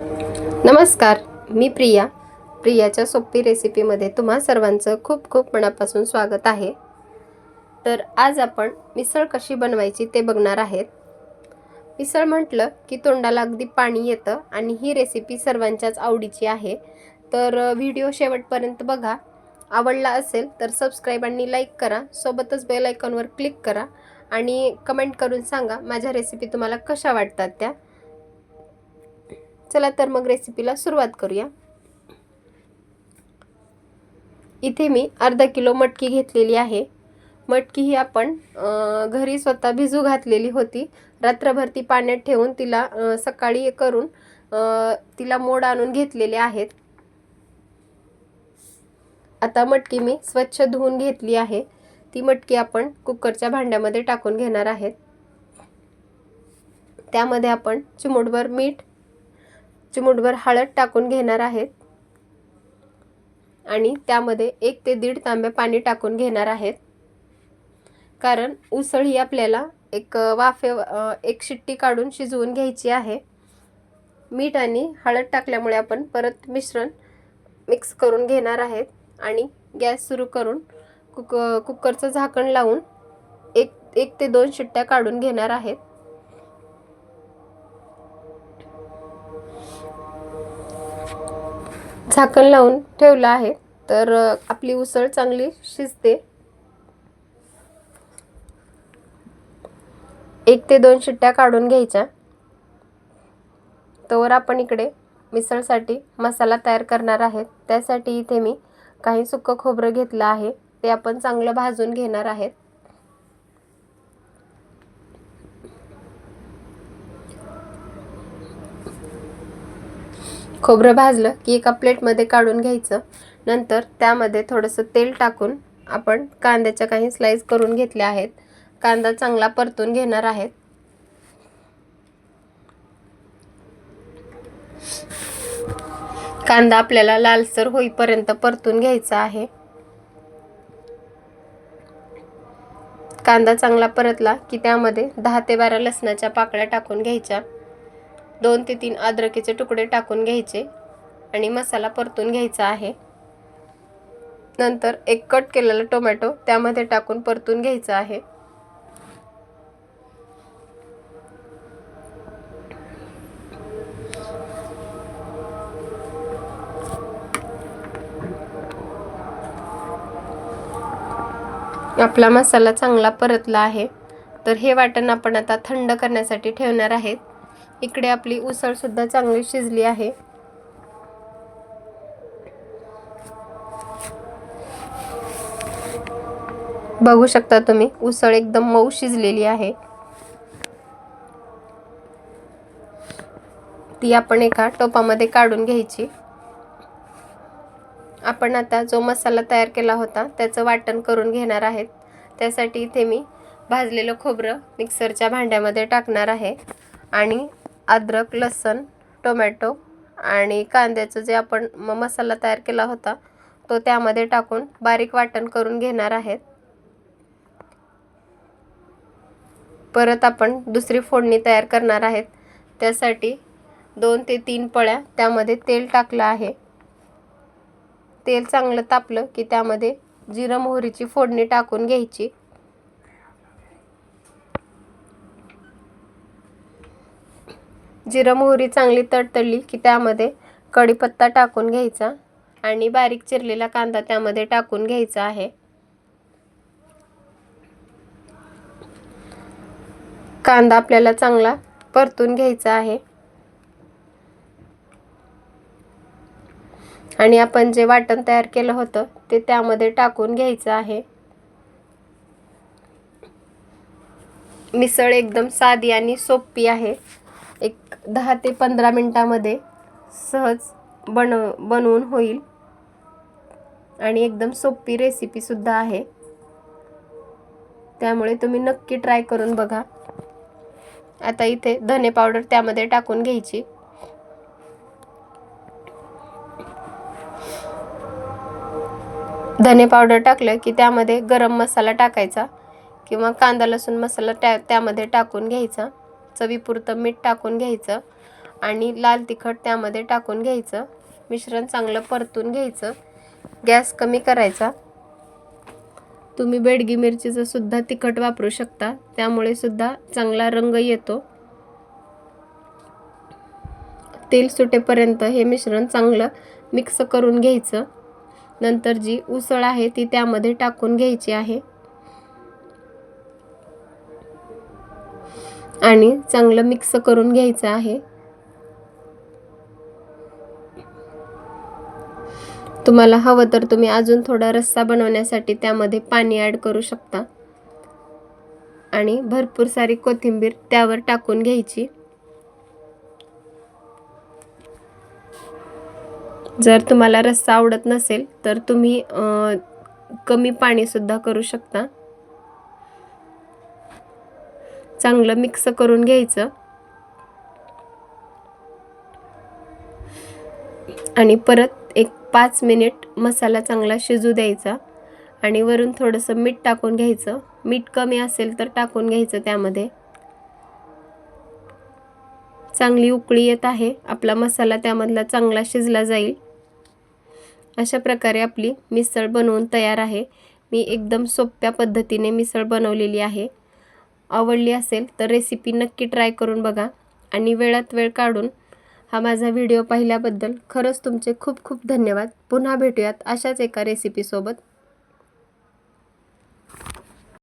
नमस्कार मी प्रिया. प्रियाच्या सोपी रेसिपीमध्ये तुम्हा सर्वांचं खूप खूप मनापासून स्वागत आहे. तर आज आपण मिसळ कशी बनवायची ते बघणार आहेत. मिसळ म्हटलं की तोंडाला अगदी पाणी येतं आणि ही रेसिपी सर्वांच्याच आवडीची आहे. तर व्हिडिओ शेवटपर्यंत बघा. आवडला असेल तर सबस्क्राईब आणि लाईक करा. सोबतच बेल आयकॉनवर क्लिक करा आणि कमेंट करून सांगा माझ्या रेसिपी तुम्हाला कशा वाटतात त्या. चला तर मग रेसिपीला सुरुवात करूया. इथे मी अर्धा किलो मटकी घेतलेली आहे. मटकी ही आपण घरी स्वतः भिजू घातलेली होती. रात्रभर ती पाण्यात ठेवून तिला सकाळी करून तिला मोड आणून घेतलेले आहेत. आता मटकी मी स्वच्छ धुवून घेतली आहे. ती मटकी आपण कुकरच्या भांड्यामध्ये टाकून घेणार आहेत. त्यामध्ये आपण चिमूटभर मीठ चिमूटभर हळद टाकून घेणार आहेत. आणि त्यामध्ये एक ते दीड तांबे पाणी टाकून घेणार आहेत. कारण उसळ ही आपल्याला एक वाफे एक शिट्टी काढून शिजवून घ्यायची आहे. मीठ आणि हळद टाकल्यामुळे आपण परत मिश्रण मिक्स करून घेणार आहेत. आणि गॅस सुरू करून कुक कुकरचं झाकण लावून एक एक ते दोन शिट्ट्या काढून घेणार आहेत. झाकण लावून ठेवलं आहे. तर आपली उसळ चांगली शिजते. एक ते दोन शिट्ट्या काढून घ्यायच्या. तोवर आपण इकडे मिसळसाठी मसाला तयार करणार आहेत. त्यासाठी इथे मी काही सुकं खोबरं घेतलं आहे. ते आपण चांगलं भाजून घेणार आहेत. खोबरं भाजलं की एका प्लेटमध्ये काढून घ्यायचं. नंतर त्यामध्ये थोडंसं तेल टाकून आपण कांद्याच्या काही स्लाईस करून घेतल्या आहेत. कांदा चांगला परतून घेणार आहेत. कांदा आपल्याला लालसर होईपर्यंत परतून घ्यायचा आहे. कांदा चांगला परतला की त्यामध्ये दहा ते बारा लसणाच्या पाकळ्या टाकून घ्यायच्या. दोन ते तीन अद्रकीचे तुकडे टाकून घ्यायचे आणि मसाला परतून घ्यायचा आहे. नंतर एक कट केलेला टोमॅटो त्यामध्ये टाकून परतून घ्यायचा आहे. आपला मसाला चांगला परतला आहे. तर हे वाटण आपण आता थंड करण्यासाठी ठेवणार आहेत. इकडे आपली उसळसुद्धा चांगली शिजली आहे. बघू शकता तुम्ही उसळ एकदम मऊ शिजलेली आहे. ती आपण एका टोपामध्ये काढून घ्यायची. आपण आता जो मसाला तयार केला होता त्याचं वाटण करून घेणार आहेत. त्यासाठी इथे मी भाजलेलं खोबरं मिक्सरच्या भांड्यामध्ये टाकणार आहे. आणि अद्रक लसूण टोमॅटो आणि कांद्याचं जे आपण म मसाला तयार केला होता तो त्यामध्ये टाकून बारीक वाटण करून घेणार आहेत. परत आपण दुसरी फोडणी तयार करणार आहेत. त्यासाठी दोन ते तीन पळ्या त्यामध्ये तेल टाकलं आहे. तेल चांगलं तापलं की त्यामध्ये जिरं मोहरीची फोडणी टाकून घ्यायची. जिरं मोहरी चांगली तडतडली की त्यामध्ये कढीपत्ता टाकून घ्यायचा आणि बारीक चिरलेला कांदा त्यामध्ये टाकून घ्यायचा आहे. कांदा आपल्याला चांगला परतून घ्यायचा आहे. आणि आपण जे वाटण तयार केलं होतं ते त्यामध्ये टाकून घ्यायचं आहे. मिसळ एकदम साधी आणि सोपी आहे. एक दहा ते पंधरा मिनटामध्ये सहज बन बनवून होईल. आणि एकदम सोपी रेसिपीसुद्धा आहे. त्यामुळे तुम्ही नक्की ट्राय करून बघा. आता इथे धने पावडर त्यामध्ये टाकून घ्यायची. धने पावडर टाकलं की त्यामध्ये गरम मसाला टाकायचा. किंवा कांदा लसूण मसाला त्या त्यामध्ये टाकून घ्यायचा. चवीपुरतं मीठ टाकून घ्यायचं आणि लाल तिखट त्यामध्ये टाकून घ्यायचं. मिश्रण चांगलं परतून घ्यायचं. गॅस कमी करायचा. तुम्ही बेडगी मिरचीचं सुद्धा तिखट वापरू शकता. त्यामुळे सुद्धा चांगला रंग येतो. तेल सुटेपर्यंत हे मिश्रण चांगलं मिक्स करून घ्यायचं. नंतर जी उसळ आहे ती त्यामध्ये टाकून घ्यायची आहे. आणि चांगलं मिक्स करून घ्यायचं आहे. तुम्हाला हवं तर तुम्ही अजून थोडा रस्सा बनवण्यासाठी त्यामध्ये पाणी ॲड करू शकता. आणि भरपूर सारी कोथिंबीर त्यावर टाकून घ्यायची. जर तुम्हाला रस्सा आवडत नसेल तर तुम्ही कमी पाणीसुद्धा करू शकता. चांगलं मिक्स करून घ्यायचं. आणि परत एक पाच मिनिट मसाला चांगला शिजू द्यायचा. आणि वरून थोडंसं मीठ टाकून घ्यायचं. मीठ कमी असेल तर टाकून घ्यायचं त्यामध्ये. चांगली उकळी येत आहे. आपला मसाला त्यामधला चांगला शिजला जाईल. अशा प्रकारे आपली मिसळ बनवून तयार आहे. मी एकदम सोप्या पद्धतीने मिसळ बनवलेली आहे. आवडली असेल तर रेसिपी नक्की ट्राय करून बघा. आणि वेळात वेळ काढून हा माझा व्हिडिओ पाहिल्याबद्दल खरंच तुमचे खूप खूप धन्यवाद. पुन्हा भेटूयात अशाच एका रेसिपीसोबत